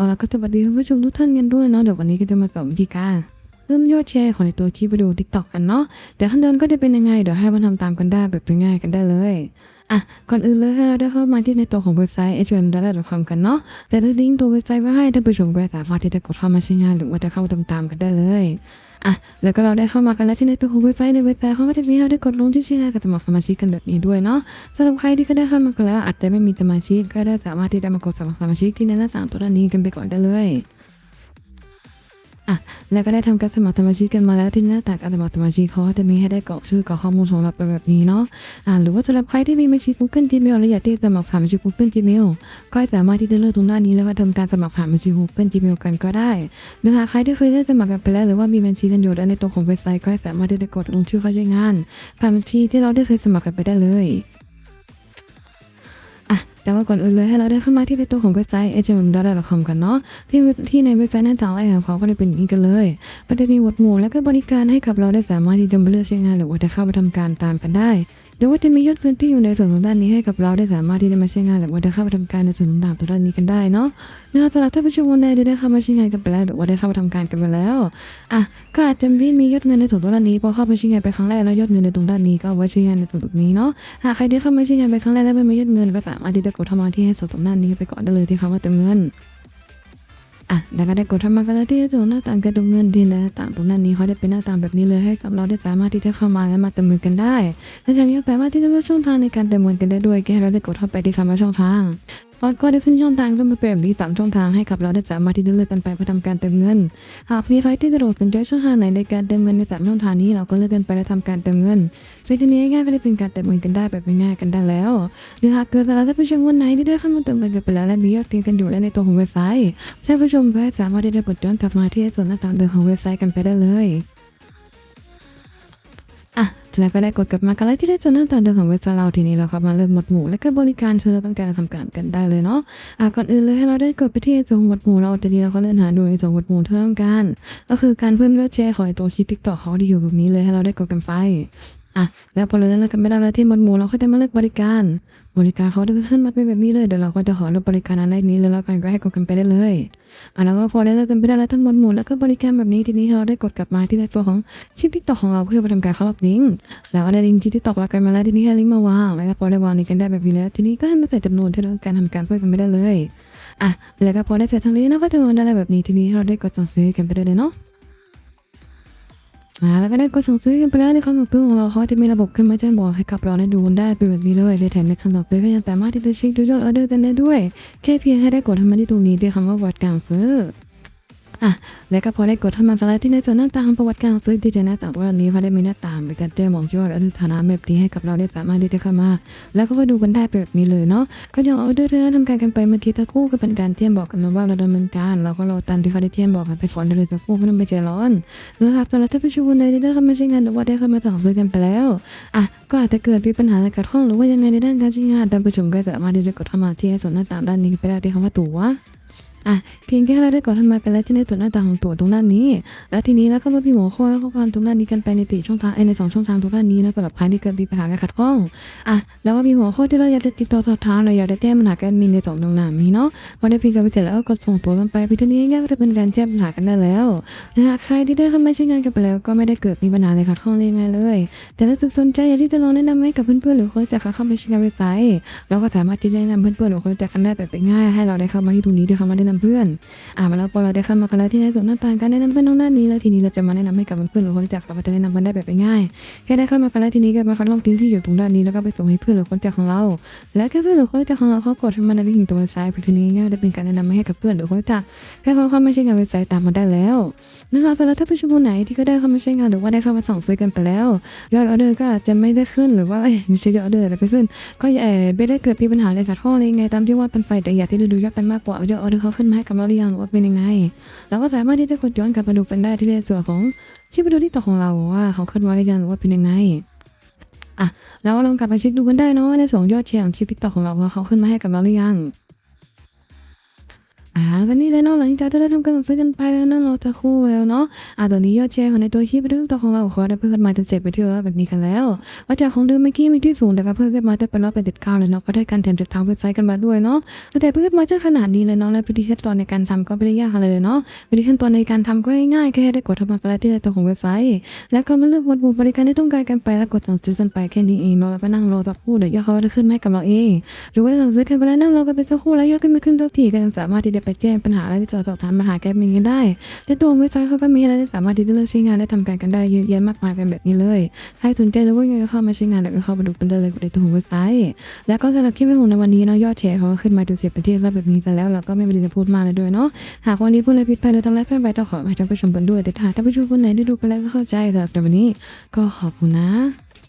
เอาละก็สวัสดีคุณผู้ชมทุกท่านกันด้วยเนาะเดี๋ยววันนี้ก็จะมาสอนวิธีการเพิ่มยอดแชร์ของในตัวคลิปวิดีโอทิกตอกกันเนาะเดี๋ยวขั้นตอนก็จะเป็นยังไงเดี๋ยวให้มาทำตามกันได้แบบง่ายๆกันได้เลยอะก่อนอื่นเลยให้เราได้เข้ามาที่ในตัวของเว็บไซต์ h m d a t a c o m กันเนาะแต่ถ้าลิงก์ตัวเว็บไซต์ไว้ให้ท่านผู้ชมก็สามารถที่จะกดเข้ามาใช้งานหรือว่าจะเข้ามาทำตามกันได้เลย อะแล้วก็เราได้เข้ามากันแล้วที่ในตัวของเว็บไซต์ในเว็บไซต์เขาก็จะมีให้เราได้กดลงที่ชื่อในกับสมัครสมาชิกกันแบบนี้ด้วยเนาะสำหรับใครที่ก็ได้เข้ามากันแล้วอาจจะไม่มีสมาชิกก็ได้สามารถที่จะมากดสมัครสมาชิกที่ในหน้าต่างตัวนี้กันไปก่อนได้เลย อะแล้วก็ได้ทำการสมัครสมาชิกกันมาแล้วที่หน้าต่างการสมัครสมาชิกเขาจะมีให้ได้กรอกชื่อกรอกข้อมูลของเราไปแบบนี้เนาะอ่าหรือว่าสำหรับใครที่มีบัญชี Google Gmail และอยากที่จะสมัครผ่านบัญชี Google Gmail ก็สามารถที่จะเลือกตรงหน้านี้แล้วก็ทำการสมัครผ่านบัญชี Google Gmail กันก็ได้หรือหากใครที่เคยได้สมัครกันไปแล้วหรือว่ามีบัญชีกันอยู่แล้วในตัวของเว็บไซต์ก็สามารถที่จะกดลงชื่อเข้าใช้งานผ่านบัญชีที่เราได้เคยสมัครกันไปได้เลย แต่ว่าก่อนอื่นเลยให้เราได้เข้ามาที่ในตัวของเว็บไซต์ h m d a t c o m กันเนาะที่ที่ในเว็บไซต์หน้าจอไอของเขาก็จะเป็นอย่างนี้กันเลย ประเด็นมีหมวดหมู่และก็บริการให้กับเราได้สามารถที่จะมาเลือกใช้งานหรือว่าจะเข้าไปทำการตามกันได้ เดี๋ยวว่าจะมียอดเงินที่อยู่ในส่วนของด้านนี้ให้กับเราได้สามารถที่จะมาใช้งานหรือว่าจะเข้าไปทำการในส่วนของต่างตัวด้านนี้กันได้เนาะเนื้อสำหรับท่านผู้ชมวันใดได้เข้ามาใช้งานกันไปแล้วหรือว่าได้เข้าไปทำการกันไปแล้วอะก็อาจจะม่มียอดเงินในส่วนตัวด้านนี้พอเข้าไปใช้งานไปครั้งแรกแล้วยอดเงินในตรงด้านนี้ก็เอาไว้ใช้งานในส่วนตรงนี้เนาะหากใครที่เข้ามาใช้งานไปครั้งแรกแล้วไม่มียอดเงินก็สามารถที่จะกดเข้ามาที่ให้ส่วนตรงหน้านี้ไปก่อนได้เลยที่คำว่าเติมเงิน อะแล้วก็ได้กดทำมากันแล้วที่ส่วนหน้าต่างกระดุมเงินที่หน้าต่างตรงนั้นนี้เขาได้เป็นหน้าต่างแบบนี้เลยให้กับเราได้สามารถที่จะเข้ามาและมาเติมเงินกันได้และจะมีแปลว่าที่จะเลือกช่องทางในการเติมเงินกันได้ด้วยแกเราได้กดเข้าไปที่คำว่าช่องทาง พอก็ได้ขึ้นช่องทางก็มาเป็นแบบนี้สามช่องทางให้กับเราได้สามารถที่จะเลือกกันไปเพื่อทำการเติมเงิน หากมีใครที่สะดวกสนใจช่องทางไหนในการเติมเงินในสามช่องทางนี้เราก็เลือกกันไปและทำการเติมเงินซึ่งทีนี้ง่ายไม่ได้เป็นการเติมเงินกันได้แบบง่ายกันได้แล้ว หรือหากเกิดสาระท่านผู้ชมวันไหนที่ได้เข้ามาเติมเงินกันไปแล้วและมียอดเพียงกันอยู่และในตัวของเว็บไซต์ท่านผู้ชมก็สามารถที่จะกดย้อนกลับมาที่ส่วนหน้าต่างเดิมของเว็บไซต์กันไปได้เลย แล้วก็ได้กดกลับมากันแล้วที่ได้เจอหน้าตาเดิมของเว็บไซต์เราทีนี้เราครับมาเริ่มหมวดหมู่และก็บริการที่เราต้องการทำการกันได้เลยเนาะอะก่อนอื่นเลยให้เราได้กดไปที่ส่วนหมวดหมู่เราแต่ทีเราก็เลื่อนหาดูในส่วนหมวดหมู่ที่เราต้องการ ก็คือการเพิ่มยอดแชร์ของไอตัวชิปทิกตอกเขาที่อยู่แบบนี้เลยให้เราได้กดกันไป อะแล้วพอเราเลือกกันไม่ได้แล้วที่หมดหมู่เราก็จะมาเลือกบริการ บริการเขาจะขึ้นมาเป็นแบบนี้เลยเดี๋ยวเราก็จะขอเลือกบริการอะไรนี้แล้วเราก็ให้กดกันไปได้เลยอะแล้วก็พอได้เลือกกันไปได้แล้วทั้งหมดหมู่แล้วก็บริการแบบนี้ทีนี้เราได้กดกลับมาที่ในตัวของชิปทิกตอกของเราเพื่อไปทำการเข้าล็อกลิงก์แล้วก็ได้ลิงก์ชิปทิกตอกเรากันมาแล้วทีนี้ให้ลิงก์มาวางแล้วพอได้วางลิงก์กันได้แบบนี้แล้วทีนี้ก็ให้มาใส่จำนวนที่เราการทำการเพิ่มกันไม่ได้เลยอะแล้วก็พอได้เสร็จทั้งนี้นะก็จะวนได้แบบนี้ทีนี้เราได้กดสั่งซื้อกันไปได้เลยเนาะ มาแล้วก็ได้กดส่งซื้อกันไปแล้วในคำสั่งซื้อของเราเขาจะมีระบบขึ้นมาแจ้งบอกให้กับเราได้ดูกันได้เป็นแบบนี้เลยและแถมในคำสั่งซื้อก็ยังสามารถที่จะเช็คดูยอดออเดอร์กันได้ด้วย แค่เพียงให้ได้กดทำมาที่ตรงนี้ด้วยคำว่าวัดการซื้ อะแล้วก็พอได้กดทำมาสไลด์ที่ในส่วนหน้าต่างประวัติการซื้อที่จะหน้าต่างวันนี้เขาได้มีหน้าต่างเป็นการแจ้งบอกยอดออเดอร์ฐานะแบบนี้ให้กับเราได้สามารถที่จะเข้ามา แล้วก็มาดูกันได้แบบนี้เลยเนาะก็ยังเออเดอร์ที่เราทำการกันไปเมื่อกี้ตะกู้ก็เป็นการเทียมบอกกันมาว่าเราดำเนินการเราก็รอตามที่เขาได้เทียมบอกกันไปฝนเลยตะกู้ไม่ต้องไปใจร้อนหรือหากตอนเราถ้าผู้ชมคนใดที่ได้เข้ามาใช้งานหรือว่าได้เข้ามาสั่งซื้อกันไปแล้วอะก็อาจจะเกิดมีปัญหาในการข้องหรือว่ายังไงในด้านการใช้งานท่านผู้ชมก็สามารถที่จะกดเข้ามาที่ส่วนหน้าต่างด้านนี้ไปได้ที่คำว่าตั๋ว อะเพียงแค่เราได้กดเข้ามาไปแล้วที่ในตัวหน้าต่างของตัวตรงด้านนี้ แล้วทีนี้แล้วก็มาพิมพ์หัวข้อแล้วข้อความตรงด้านนี้กันไปในติช่องทางในสองช่องทางตรงด้านนี้นะสำหรับใครที่เกิดมีปัญหาการขัดข้องอะแล้วก็มีหัวข้อที่เราอยากจะติดต่อสอบถามเราอยากจะแจ้งปัญหาการมีในสองตรงนั้นนี้เนาะพอได้พิมพ์กันไปเสร็จแล้วก็กดส่งตัวกันไปพิธีนี้ง่ายๆจะเป็นการแจ้งปัญหากันได้แล้วหากใครที่ได้เข้ามาใช้งานกันไปแล้ว ก็ไม่ได้เกิดมีปัญหาอะไรขัดข้องเลยไงเลย แต่ถ้าสนใจอยากที่จะลองแนะนำให้กับเพื่อนๆหรือคนจากเข้ามาใช้งานเว็บไซต์เราก็สามารถที่จะแนะนำเพื่อนๆหรือคนจากกันได้แบบง่ายให้เราได้เข้ามาที่ตรงนี้ด้วยคำว่าแนะนำเพื่อนอ่ามาแล้วพอเราได้เข้ามากันแล้วที่ในส่วนหน้าต่างการแนะนำเพื่อนตรงหน้านี้แล้วทีนี้เราจะมาแนะนำให้กับเพื่อนหรือคนจากเราจะแนะนำกันได้แบบง่ายแค่ได้เข้ามากันแล้วทีนี้ก็มาคัดลอกลิงที่อยู่ตรงด้านนี้แล้วก็ไปส่งให้เพื่อนหรือคนจากของเรา และแค่เพื่อนหรือคนจากของเราเขากดมาในลิงก์ตัวเว็บไซต์เพียงเท่นี้ง่ายได้เป็นการแนะนำให้กับเพื่อนหรือคนจากแค่เขาเข้ามาใช้งานเว็บไซต์ตามมาได้แล้วนะคะสำหรับถ้าผู้ชมคนไหนที่ก็ได้เข้ามาใช้งานหรือว่าได้เข้ามาสั่งซื้อกันไปแล้วยอดออเดอร์ก็อาจจะไม่ได้ขึ้นหรือว่าไม่ใช่ยอดออเดอร์แต่ไปขึ้น ก็เออไม่ได้เกิดมีปัญหาอะไรขัดข้องอะไรยังไงตามที่ว่าเป็นไฟแต่อยากที่จะดูยอดเป็นมากกว่ายอดออเดอร์เขาขึ้นมาให้กับเราหรือยังว่าเป็นยังไงเราก็สามารถที่จะกดย้อนกลับมาดูกันได้ที่ในส่วนของที่ไปดูที่ต่อของเราว่าเขาขึ้นมาหรือยังว่าเป็นยังไงอะแล้วลองกลับไปเช็คดูกันได้เนาะในส่วนยอดแชร์ของคลิปติ๊กต็อกของเราว่าเขาขึ้นมาให้กับเราหรือยัง อ่าตอนนี้แล้วเนาะหลังจากที่ได้ทำการซื้อกันไปแล้วเนาะเราจะคู่แล้วเนาะอ่าตอนนี้ยอดแชร์ของในตัวชีพเรื่องตัวของเราขอได้เพิ่มมาถึงเจ็ดไปเที่ยวแบบนี้กันแล้วว่าจากของเดิมเมื่อกี้มีที่สูงแต่ก็เพิ่มขึ้นมาได้เป็นร้อยเป็นติดเก้าเลยเนาะก็ได้การแถมจากทางเว็บไซต์กันมาด้วยเนาะแต่เพิ่มมาเจอขนาดนี้เลยเนาะและวิธีขั้นตอนในการทำก็ไม่ได้ยากเลยเนาะวิธีขั้นตอนในการทำก็ง่ายแค่ได้กดทำมาไรที่ในตัวของเว็บไซต์แล้วก็มาเลือกวัตถุบริการที่ต้องการกันไปแล้วกดสั่งซื้อกันไปแค่นี้เองเนาะแล้วก็นั่งรอสักครู่เดี๋ยวยอดเขาจะขึ้นมาให้กับเราเองหรือว่าสั่งซื้อกันไปแล้วนั่งรอกันไปสักครู่แล้วยอดขึ้นไม่ขึ้นสักทีก็ยังสามารถที่จะไปแก้ปัญหาและที่จะสอบถามปัญหาแก้มีกันได้ในตัวเว็บไซต์เขาก็มีอะไรที่สามารถที่จะเลือกใช้งานและทำการกันได้เยอะแยะมากมายเป็นแบบนี้เลยใครสนใจแล้วว่าไงก็เข้ามาใช้งานแล้วก็เข้ามาดูกันได้เลยในตัวเว็บไซต์ แล้วก็สำหรับคลิปของในวันนี้เนาะยอดแชร์เขาก็ขึ้นมาดูเสียประเทศแล้วแบบนี้ซะแล้วเราก็ไม่ได้จะพูดมากเลยด้วยเนาะหากวันนี้พูดอะไรผิดไปหรือทำอะไรพลาดไปต้องขอให้ท่านผู้ชมกันด้วยแต่ถ้าท่านผู้ชมคนไหนได้ดูไปแล้วก็เข้าใจสำหรับในวันนี้ ก็ขอบคุณนะ